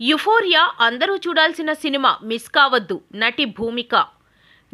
Euphoria అందరూ చూడాల్సిన cinema miss కావద్దు నటి భూమిక.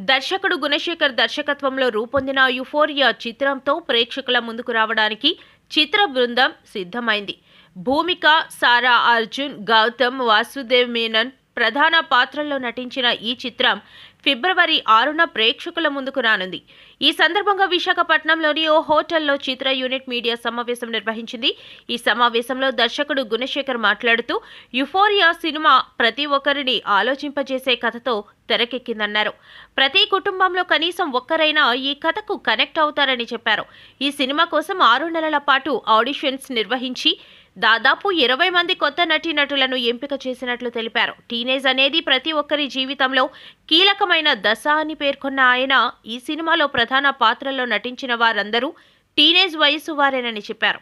దర్శకుడు గుణశేఖర్ దర్శకత్వంలో రూపొందిన యుఫోరియా చిత్రంతో ప్రేక్షకుల ముందుకు రావడానికి చిత్ర బృందం సిద్ధమైంది. భూమిక సారా అర్జున్ గౌతమ్ వాసుదేవ్ మేనన్ ప్రధాన పాత్రల్లో నటించిన ఈ చిత్రం ఫిబ్రవరి ఆరున ప్రేక్షకుల ముందుకు రానుంది. ఈ సందర్భంగా విశాఖపట్నంలోని ఓ హోటల్లో చిత్ర యూనిట్ మీడియా సమావేశం నిర్వహించింది. ఈ సమావేశంలో దర్శకుడు గుణశేఖర్ మాట్లాడుతూ యుఫోరియా సినిమా ప్రతి ఒక్కరిని ఆలోచింపజేసే కథతో తెరకెక్కిందన్నారు. ప్రతి కుటుంబంలో కనీసం ఒక్కరైనా ఈ కథకు కనెక్ట్ అవుతారని చెప్పారు. ఈ సినిమా కోసం ఆరు నెలల పాటు ఆడిషన్స్ నిర్వహించి దాదాపు ఇరవై మంది కొత్త నటీనటులను ఎంపిక చేసినట్లు తెలిపారు. టీనేజ్ అనేది ప్రతి ఒక్కరి జీవితంలో కీలకమైన దశ అని పేర్కొన్న ఆయన ఈ సినిమాలో ప్రధాన పాత్రల్లో నటించిన వారందరూ టీనేజ్ వయసు వారేనని చెప్పారు.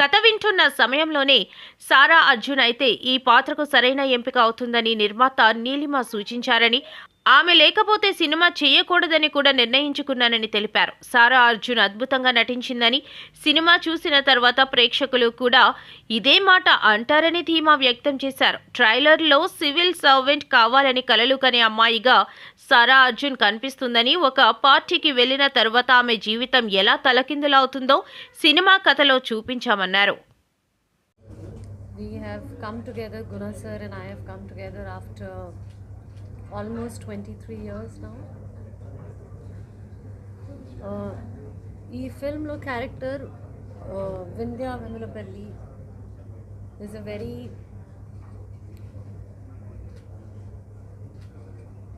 కథ వింటున్న సమయంలోనే సారా అర్జున్ అయితే ఈ పాత్రకు సరైన ఎంపిక అవుతుందని నిర్మాత నీలిమ సూచించారని ఆమె లేకపోతే సినిమా చేయకూడదని కూడా నిర్ణయించుకున్నానని తెలిపారు. సారా అర్జున్ అద్భుతంగా నటించిందని సినిమా చూసిన తర్వాత ప్రేక్షకులు కూడా ఇదే మాట అంటారని ధీమా వ్యక్తం చేశారు. ట్రైలర్లో సివిల్ సర్వెంట్ కావాలని కలలు కనే అమ్మాయిగా సారా అర్జున్ కనిపిస్తుందని ఒక పార్టీకి వెళ్ళిన తర్వాత ఆమె జీవితం ఎలా తలకిందులవుతుందో సినిమా కథలో చూపించామన్నారు. We have come together, Guna sir and I have come together after almost 23 years now. Uh, ఈ ఫిల్మ్లో character Vindhya Venulapalli is a very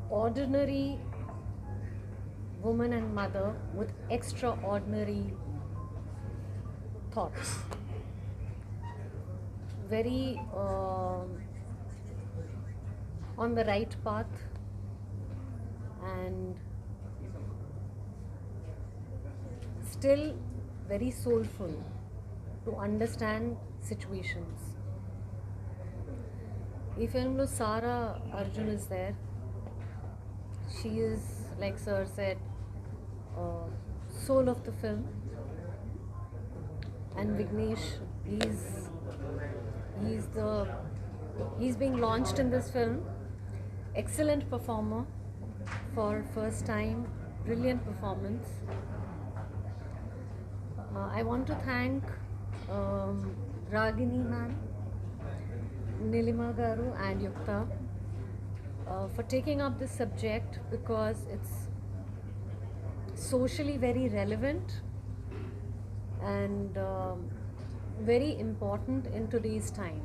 ordinary woman and mother with extraordinary thoughts. Very um on the right path and still very soulful to understand situations. If film Sara Arjun is there, she is, like Sir said, uh, soul of the film. And Vignesh, he's, he's the, he's being launched in this film excellent performer for first time brilliant performance uh, i want to thank um, ragini ma'am nilima garu and yukta uh, for taking up this subject because it's socially very relevant and um, very important in today's time.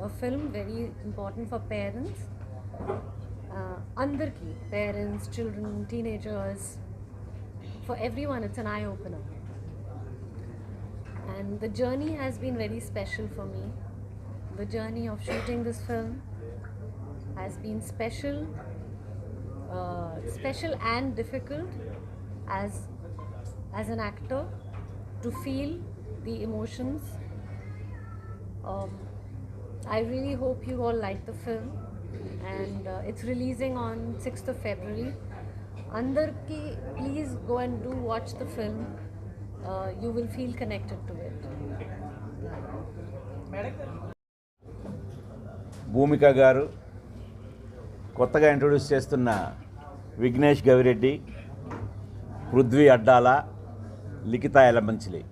A film very important for parents, uh, parents children teenagers for everyone it's an eye opener and the journey has been very special for me. The journey of shooting this film has been special uh, special and difficult as as an actor to feel the emotions. Um, I really hope you all like the film. And it's releasing on sixth of February అందరికీ please go and do watch the film you will feel connected to it Bhumika garu కొత్తగా introduce చేస్తున్న విఘ్నేష్ గవిరెడ్డి పృథ్వీ అడ్డాల లిఖిత ఎలమంచిలి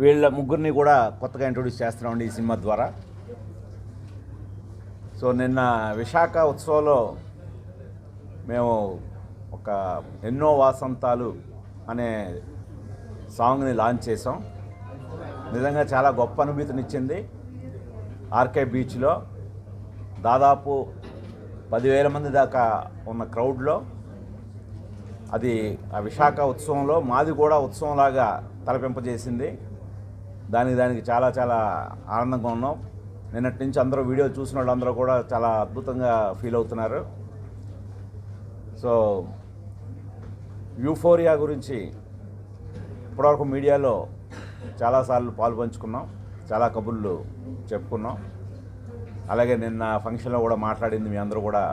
వీళ్ళ ముగ్గురిని కూడా కొత్తగా introduce చేస్తున్నామండి ఈ cinema ద్వారా సో నిన్న విశాఖ ఉత్సవంలో మేము ఒక ఎన్నో వాసంతాలు అనే సాంగ్ని లాంచ్ చేసాం నిజంగా చాలా గొప్ప అనుభూతినిచ్చింది. ఆర్కే బీచ్లో దాదాపు పదివేల మంది దాకా ఉన్న క్రౌడ్లో. అది ఆ విశాఖ ఉత్సవంలో మాది కూడా ఉత్సవంలాగా తలపింపజేసింది. దానికి దానికి చాలా చాలా ఆనందంగా ఉన్నాం. నిన్నటి నుంచి అందరూ వీడియో చూసిన వాళ్ళందరూ కూడా చాలా అద్భుతంగా ఫీల్ అవుతున్నారు. సో యూఫోరియా గురించి ఇప్పటివరకు మీడియాలో చాలాసార్లు పాలు పంచుకున్నాం చాలా కబుర్లు చెప్పుకున్నాం. అలాగే నిన్న ఫంక్షన్లో కూడా మాట్లాడింది మీ అందరూ కూడా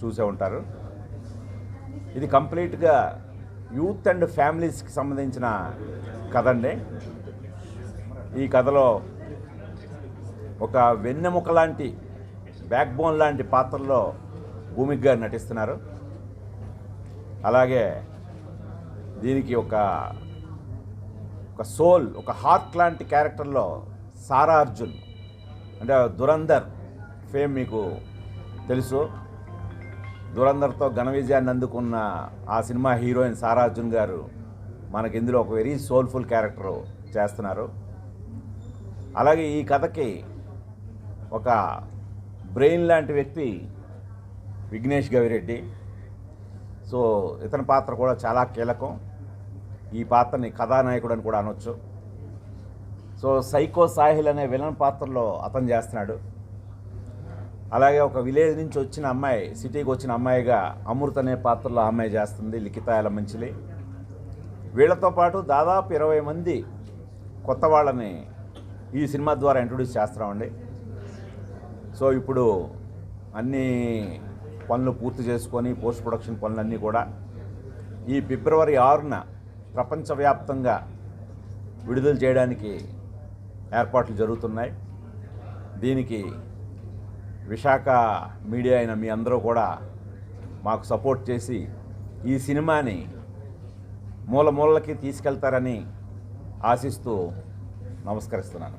చూసే ఉంటారు. ఇది కంప్లీట్గా యూత్ అండ్ ఫ్యామిలీస్కి సంబంధించిన కథ అండి. ఈ కథలో ఒక వెన్నెముక లాంటి బ్యాక్బోన్ లాంటి పాత్రలో భూమిక్ గారు నటిస్తున్నారు. అలాగే దీనికి ఒక ఒక సోల్ ఒక హార్ట్ లాంటి క్యారెక్టర్లో సారా అర్జున్ అంటే దురందర్ ఫేమ్ మీకు తెలుసు. దురందర్తో ఘన విజయాన్ని అందుకున్న ఆ సినిమా హీరోయిన్ సారా అర్జున్ గారు మనకి ఇందులో ఒక వెరీ సోల్ఫుల్ క్యారెక్టర్ చేస్తున్నారు. అలాగే ఈ కథకి ఒక బ్రెయిన్ లాంటి వ్యక్తి విఘ్నేష్ గవిరెడ్డి. సో ఇతని పాత్ర కూడా చాలా కీలకం. ఈ పాత్రని కథానాయకుడు అని కూడా అనొచ్చు. సో సైకో సాహిల్ అనే విలన్ పాత్రలో అతను చేస్తున్నాడు. అలాగే ఒక విలేజ్ నుంచి వచ్చిన అమ్మాయి సిటీకి వచ్చిన అమ్మాయిగా అమృత అనే పాత్రలో ఆ అమ్మాయి చేస్తుంది లిఖిత మంచిలి. వీళ్ళతో పాటు దాదాపు ఇరవై మంది కొత్త వాళ్ళని ఈ సినిమా ద్వారా ఇంట్రొడ్యూస్ చేస్తామండి సో ఇప్పుడు అన్ని పనులు పూర్తి చేసుకొని పోస్ట్ ప్రొడక్షన్ పనులన్నీ కూడా ఈ ఫిబ్రవరి ఆరున ప్రపంచవ్యాప్తంగా విడుదల చేయడానికి ఏర్పాట్లు జరుగుతున్నాయి. దీనికి విశాఖ మీడియా అయిన మీ అందరూ కూడా మాకు సపోర్ట్ చేసి ఈ సినిమాని మూల మూలకి తీసుకెళ్తారని ఆశిస్తూ నమస్కరిస్తున్నాను.